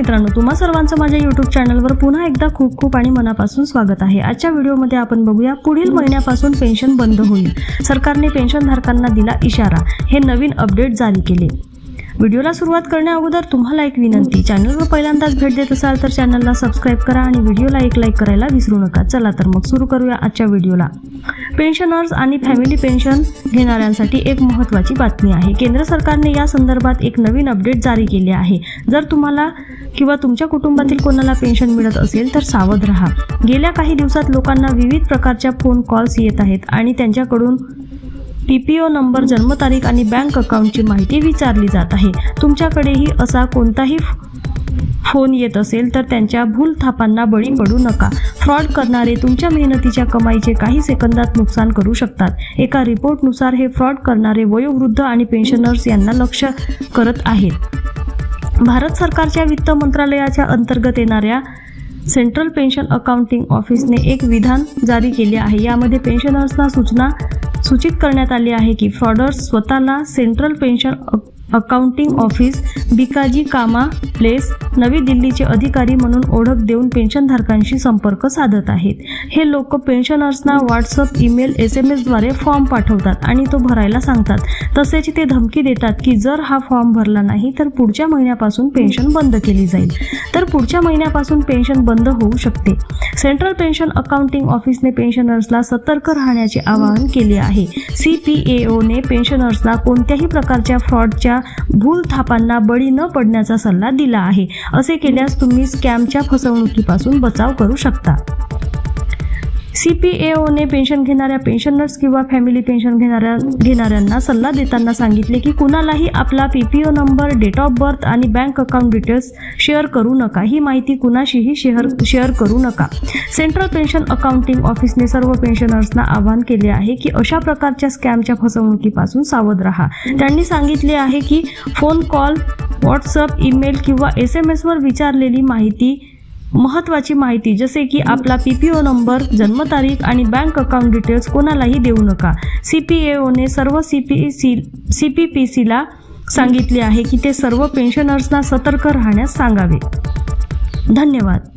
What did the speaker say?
मित्रांनो तुम्हा सर्वांचं माझ्या यूट्यूब चॅनलवर पुन्हा एकदा खूप खूप आणि मनापासून स्वागत आहे. आजच्या व्हिडिओमध्ये आपण बघूया पुढील महिन्यापासून पेन्शन बंद होईल. सरकारने पेन्शनधारकांना दिला इशारा. हे नवीन अपडेट जारी केले. व्हिडिओला सुरुवात करण्या अगोदर तुम्हाला एक विनंती चॅनलवर पहिल्यांदाच भेट देत असाल तर चॅनलला सबस्क्राईब करा आणि व्हिडिओला एक लाईक करायला विसरू नका. चला तर मग सुरू करूया आजच्या व्हिडिओला. पेन्शनर्स आणि फॅमिली पेन्शन घेणाऱ्यांसाठी एक महत्त्वाची बातमी आहे. केंद्र सरकारने या संदर्भात एक नवीन अपडेट जारी केले आहे. जर तुम्हाला किंवा तुमच्या कुटुंबातील कोणाला पेन्शन मिळत असेल तर सावध राहा. गेल्या काही दिवसात लोकांना विविध प्रकारच्या फोन कॉल्स येत आहेत आणि त्यांच्याकडून पी पी ओ नंबर जन्मतारीख आणि बँक अकाउंटची माहिती विचारली जात आहे. तुमच्याकडेही असा कोणताही फोन येत असेल तर त्यांच्या भूल थापांना बळी पडू नका. फ्रॉड करणारे तुमच्या मेहनतीच्या कमाईचे काही सेकंदात नुकसान करू शकतात. एका रिपोर्टनुसार हे फ्रॉड करणारे वयोवृद्ध आणि पेन्शनर्स यांना लक्ष करत आहेत. भारत सरकारच्या वित्त मंत्रालयाच्या अंतर्गत येणाऱ्या सेंट्रल पेन्शन अकाउंटिंग ऑफिसने एक विधान जारी केले आहे. यामध्ये पेन्शनर्सना सूचना सूचित करण्यात आले आहे की फ्रॉडर्स स्वतःला central pension accounting office Bhikaji Cama place नवी दिल्लीचे अधिकारी म्हणून ओळख देऊन पेन्शनधारकांशी संपर्क साधत आहेत. हे लोक पेन्शनर्सना व्हॉट्सअप ईमेल एस एम एसद्वारे फॉर्म पाठवतात आणि तो भरायला सांगतात. तसेच ते धमकी देतात की जर हा फॉर्म भरला नाही तर पुढच्या महिन्यापासून पेन्शन बंद केली जाईल. तर पुढच्या महिन्यापासून पेन्शन बंद होऊ शकते. सेंट्रल पेन्शन अकाउंटिंग ऑफिसने पेन्शनर्सला सतर्क राहण्याचे आवाहन केले आहे. सी पी ए ओने कोणत्याही प्रकारच्या फ्रॉडच्या भूल थापांना बळी न पडण्याचा सल्ला दिला आहे. असे केल्यास तुम्ही स्कॅमच्या फसवणुकीपासून बचाव करू शकता. सी पी ए ओने पेन्शन घेणाऱ्या पेन्शनर्स किंवा फॅमिली पेन्शन घेणाऱ्या घेणाऱ्यांना सल्ला देताना सांगितले की कुणालाही आपला P P O number date of birth आणि बँक अकाउंट डिटेल्स शेअर करू नका. ही माहिती कुणाशीही शेअर शेअर करू नका. सेंट्रल पेन्शन अकाउंटिंग ऑफिसने सर्व पेन्शनर्सना आवाहन केले आहे की अशा प्रकारच्या स्कॅमच्या फसवणुकीपासून सावध राहा. त्यांनी सांगितले आहे की फोन कॉल व्हॉट्सअप ईमेल किंवा एस एम एसवर विचारलेली माहिती महत्त्वाची माहिती जसे की आपला पी पी ओ नंबर जन्मतारीख आणि बँक अकाउंट डिटेल्स कोणालाही देऊ नका. सी पी ए ओने सर्व C P C C P P सीला सांगितले आहे की ते सर्व पेन्शनर्सना सतर्क राहण्यास सांगावे. धन्यवाद.